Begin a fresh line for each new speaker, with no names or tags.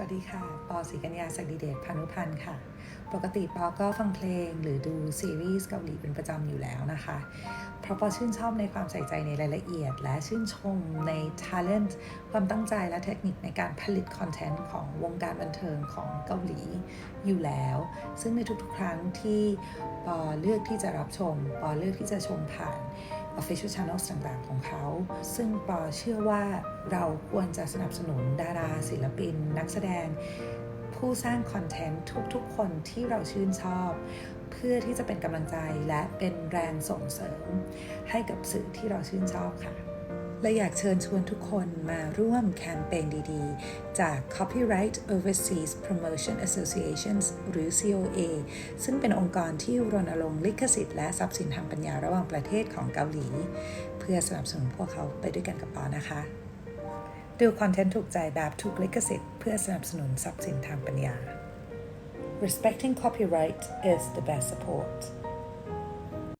วัสดีค่ะ ปอศรีกัญญาศักดิเดชพานุพันธ์ค่ะ ปกติปอก็ฟังเพลงหรือดูซีรีส์เกาหลีเป็นประจำอยู่แล้วนะคะ เพราะปอชื่นชอบในความใส่ใจในรายละเอียด และชื่นชมใน talent ความตั้งใจและเทคนิคในการผลิตคอนเทนต์ของวงการบันเทิงของเกาหลีอยู่แล้ว ซึ่งในทุกๆ ครั้งที่ปอเลือกที่จะรับชม ปอเลือกที่จะชมผ่าน Official Channels ต่างๆ ของเขา ซึ่งปอเชื่อว่าเราควรจะสนับสนุนดาราศิลปิน นักแสดง ผู้สร้างคอนเทนต์ทุกๆ คนที่เราชื่นชอบ เพื่อที่จะเป็นกำลังใจและเป็นแรงส่งเสริม ให้กับสื่อที่เราชื่นชอบค่ะ และอยากเชิญชวนทุกคนมาร่วมแคมเปญดีๆ จาก Copyright Overseas Promotion Associations หรือ COA ซึ่งเป็นองค์กรที่รณรงค์ลิขสิทธิ์และทรัพย์สินทางปัญญาระหว่างประเทศของเกาหลี เพื่อสนับสนุนพวกเขาไปด้วยกันกับปอนะคะ ดูคอนเทนต์ถูกใจแบบถูกลิขสิทธิ์เพื่อสนับสนุนทรัพย์สินทางปัญญา Respecting copyright is the best support